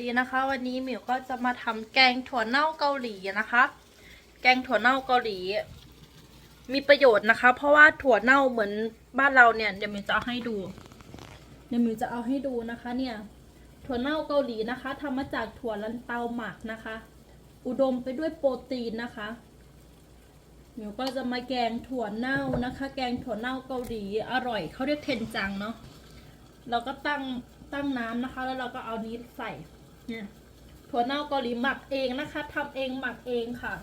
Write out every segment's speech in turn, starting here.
ดีนะคะ วันนี้หมิวก็จะมาทำแกงถั่วเน่าเกาหลีนะคะ แกงถั่วเน่าเกาหลี มีประโยชน์นะคะ เพราะว่าถั่วเน่าเหมือนบ้านเราเนี่ยเดี๋ยวหมิวจะเอาให้ดู เดี๋ยวหมิวจะเอาให้ดูนะคะ เนี่ย ถั่วเน่าเกาหลีนะคะทำมาจากถั่วลันเตาหมักนะคะ อุดมไปด้วยโปรตีนนะคะหมิวก็จะมาแกงถั่วเน่านะคะ แกงถั่วเน่าเกาหลีอร่อยเขาเรียกเทนจังเนาะเราก็ตั้งตั้งน้ำนะคะ แล้วเราก็เอานี้ใส่ เนี่ยถั่วเน่าเกาหลีหมักเองนะคะทำเองหมักเองค่ะ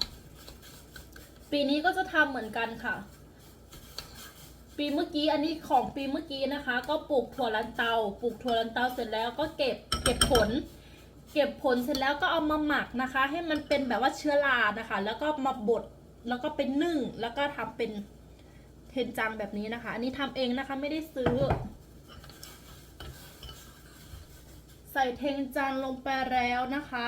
ปีนี้ก็จะทำเหมือนกันค่ะ ปีเมื่อกี้อันนี้ของปีเมื่อกี้นะคะ ก็ปลูกถั่วลันเตาปลูกถั่วลันเตาเสร็จแล้วก็เก็บเก็บผล เก็บผลเสร็จแล้วก็เอามาหมักนะคะ ให้มันเป็นแบบว่าเชื้อรานะคะ แล้วก็มาบดแล้วก็เป็นนึ่งแล้วก็ทำเป็นเทนจังแบบนี้นะคะ อันนี้ทำเองนะคะไม่ได้ซื้อ ใส่เทงจันลงไปแล้วนะคะ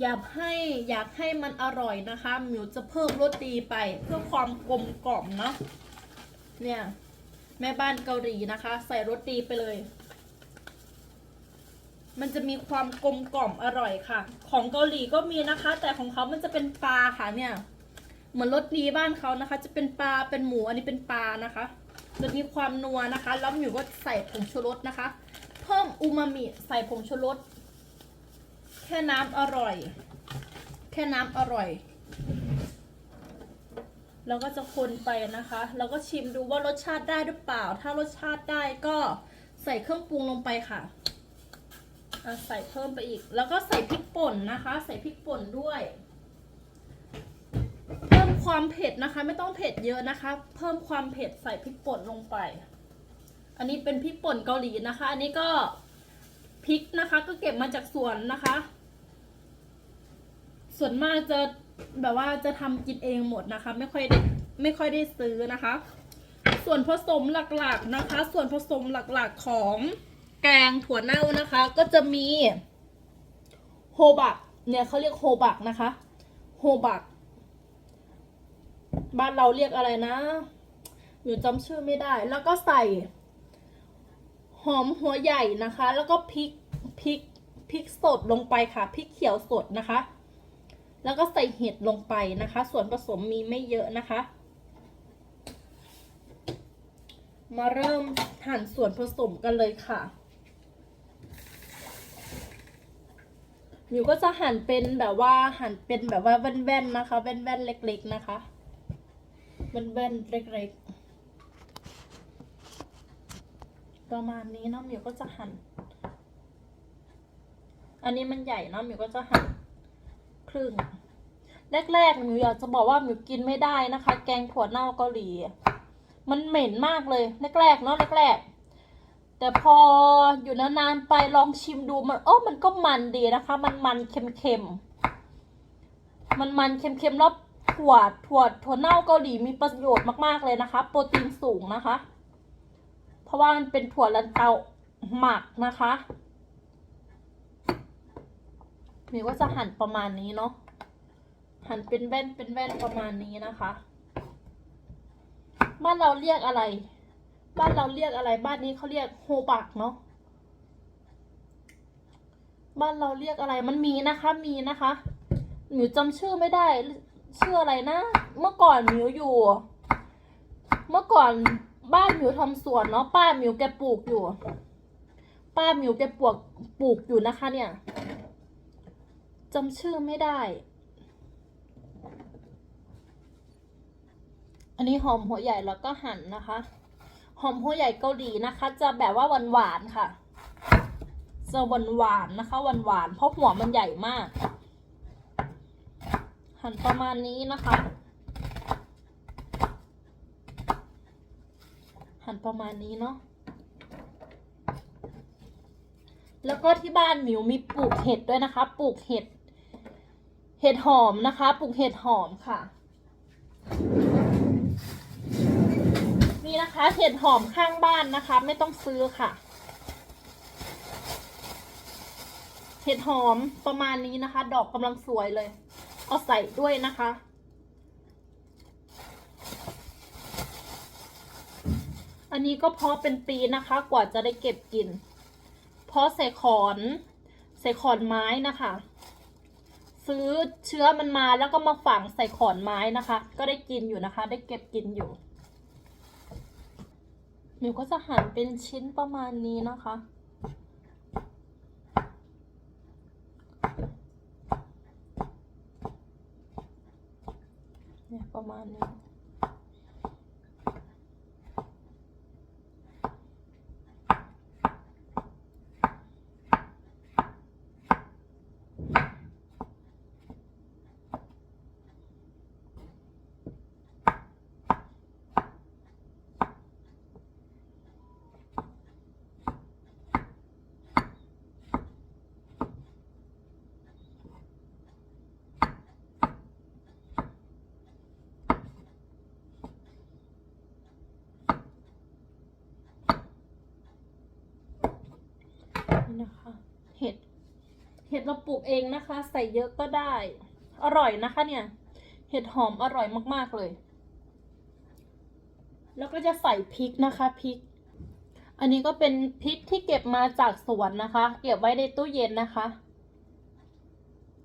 อยากให้อยากให้มันอร่อยนะคะหมิวจะเพิ่มรสดีไปเพื่อความกลมกล่อมเนาะเนี่ยแม่บ้านเกาหลีนะคะ ใส่รสดีไปเลย มันจะมีความกลมกล่อมอร่อยค่ะ ของเกาหลีก็มีนะคะ แต่ของเขามันจะเป็นปลาค่ะเนี่ย เหมือนรสดีบ้านเขานะคะ จะเป็นปลาเป็นหมูอันนี้เป็นปลานะคะจะมีความนัวนะคะ แล้วหมิวก็ใส่ผงชูรสนะคะ เพิ่มอูมามิใส่ผงชูรสแค่น้ำอร่อย แค่น้ำอร่อยแล้วก็จะคนไปนะคะแล้วก็ชิมดูว่ารสชาติได้หรือเปล่า ถ้ารสชาติได้ก็ใส่เครื่องปรุงลงไปค่ะอะใส่เพิ่มไปอีก แล้วก็ใส่พริกป่นนะคะ ใส่พริกป่นด้วย เพิ่มความเผ็ดนะคะ ไม่ต้องเผ็ดเยอะนะคะ เพิ่มความเผ็ดใส่พริกป่นลงไป อันนี้เป็นพริกป่นเกาหลีนะคะ อันนี้ก็พริกนะคะ ก็เก็บมาจากสวนนะคะ ส่วนมากจะแบบว่าจะทำกินเองหมดนะคะ ไม่ค่อยได้ไม่ค่อยได้ซื้อนะคะ ส่วนผสมหลักๆนะคะ ส่วนผสมหลักๆของแกงถั่วเน่านะคะ ก็จะมีโฮบักเนี่ยเขาเรียกโฮบักนะคะโฮบักบ้านเราเรียกอะไรนะอยู่จำชื่อไม่ได้ แล้วก็ใส่ หอมหัวใหญ่นะคะ แล้วก็พริกพริกพริกสดลงไปค่ะพริกเขียวสดนะคะ แล้วก็ใส่เห็ดลงไปนะคะ ส่วนผสมมีไม่เยอะนะคะ มาเริ่มหั่นส่วนผสมกันเลยค่ะมิวก็จะหั่นเป็นแบบว่าหั่นเป็นแบบว่าแว่นๆนะคะ แว่นๆเล็ก ๆ นะคะแว่นๆเล็ก ๆ ประมาณนี้เนาะมิวก็จะหั่น อันนี้มันใหญ่เนาะมิวก็จะหั่นครึ่ง แรกๆมิวอยากจะบอกว่ามิวกินไม่ได้นะคะ แกงถั่วเน่าเกาหลี มันเหม็นมากเลยแรกๆเนาะแรกๆแต่พออยู่นานๆไปลองชิมดูมันโอ้มันก็มันดีนะคะ มันมันเค็มๆมันมันเค็มๆแล้วถั่วถั่วถั่วเน่าเกาหลีมีประโยชน์มากๆเลยนะคะ โปรตีนสูงนะคะ ราะว่ามันเป็นถั่วลันเตาหมักนะคะมิวก็จะหั่นประมาณนี้เนาะหั่นเป็นแว่นเป็นแว่นประมาณนี้นะคะบ้านเราเรียกอะไร บ้านเราเรียกอะไร บ้านนี้เขาเรียกโฮบักเนาะบ้านเราเรียกอะไรมันมีนะคะมีนะคะหมิวจำชื่อไม่ได้ชื่ออะไรนะ เมื่อก่อนหมิวอยู่ เมื่อก่อน บ้าหมิวทำสวนเนาะป้าหมิวแกปลูกอยู่ ป้าหมิวแกปลูกปลูกอยู่นะคะ เนี่ยจำชื่อไม่ได้ อันนี้หอมหัวใหญ่แล้วก็หั่นนะคะ หอมหัวใหญ่เกาหลีนะคะ จะแบบว่าหวานหวานๆค่ะ จะหวานหวานๆนะคะหวานหวานๆเพราะหัวมันใหญ่มาก หั่นประมาณนี้นะคะ หั่น ประมาณนี้เนาะ แล้วก็ที่บ้านหมิวมีปลูกเห็ดด้วยนะคะ ปลูกเห็ด เห็ดหอมนะคะ ปลูกเห็ดหอมค่ะ นี่นะคะ เห็ดหอมข้างบ้านนะคะ ไม่ต้องซื้อค่ะ เห็ดหอมประมาณนี้นะคะ ดอกกำลังสวยเลย เอาใส่ด้วยนะคะ อันนี้ก็เพาะเป็นปีนะคะ กว่าจะได้เก็บกิน เพาะใส่ขอนใส่ขอนไม้นะคะ ซื้อเชื้อมันมาแล้วก็มาฝังใส่ขอนไม้นะคะ ก็ได้กินอยู่นะคะ ได้เก็บกินอยู่หมิวก็จะหั่นเป็นชิ้นประมาณนี้นะคะเนี่ยประมาณนี้ นะคะ เห็ด เห็ดเราปลูกเองนะคะ ใส่เยอะก็ได้ อร่อยนะคะ เนี่ย เห็ดหอมอร่อยมากๆเลย แล้วก็จะใส่พริกนะคะพริก อันนี้ก็เป็นพริกที่เก็บมาจากสวนนะคะ เก็บไว้ในตู้เย็นนะคะ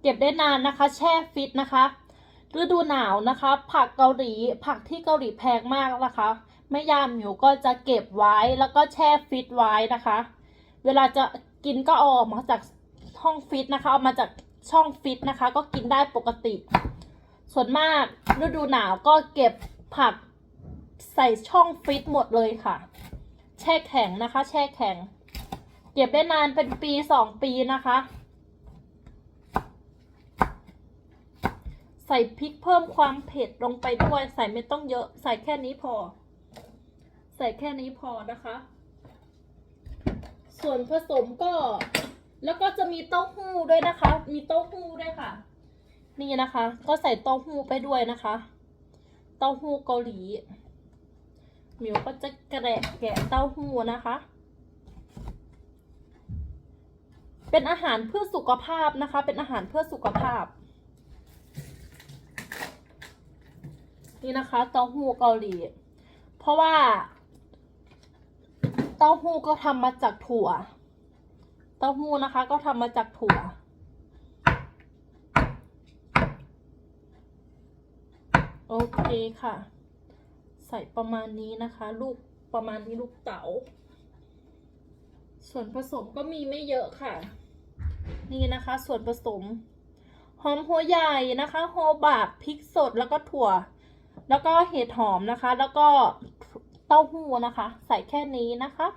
เก็บได้นานนะคะ แช่ฟิตนะคะฤดูหนาวนะคะ ผักเกาหลีผักที่เกาหลีแพงมากนะคะแม่ยามหมิวก็จะเก็บไว้แล้วก็แช่ฟิตไว้นะคะ เวลาจะ กินก็เอออกมาจากห้องฟิตนะคะเอามาจากช่องฟิตนะคะ ก็กินได้ปกติ ส่วนมากฤดูหนาวก็เก็บผักใส่ช่องฟิตหมดเลยค่ะ แช่แข็งนะคะ แช่แข็ง เก็บได้นานเป็นปีสองปีนะคะ ใส่พริกเพิ่มความเผ็ดลงไปด้วย ใส่ไม่ต้องเยอะ ใส่แค่นี้พอ ใส่แค่นี้พอนะคะ ส่วนผสมก็ แล้วก็จะมีเต้าหู้ด้วยนะคะ มีเต้าหู้ด้วยค่ะ นี่นะคะ ก็ใส่เต้าหู้ไปด้วยนะคะ เต้าหู้เกาหลีหมิวก็จะแกะแกะเต้าหู้นะคะ เป็นอาหารเพื่อสุขภาพนะคะ เป็นอาหารเพื่อสุขภาพ นี่นะคะเต้าหู้เกาหลี เพราะว่า เต้าหู้ก็ทำมาจากถั่ว เต้าหู้นะคะ ก็ทำมาจากถั่ว โอเคค่ะ ใส่ประมาณนี้นะคะ ลูกประมาณนี้ลูกเต๋า ส่วนผสมก็มีไม่เยอะค่ะ นี่นะคะ ส่วนผสม หอมหัวใหญ่นะคะโฮบาบพริกสดแล้วก็ถั่ว แล้วก็เห็ดหอมนะคะ แล้วก็ เต้าหู้นะคะ ใส่แค่นี้นะคะ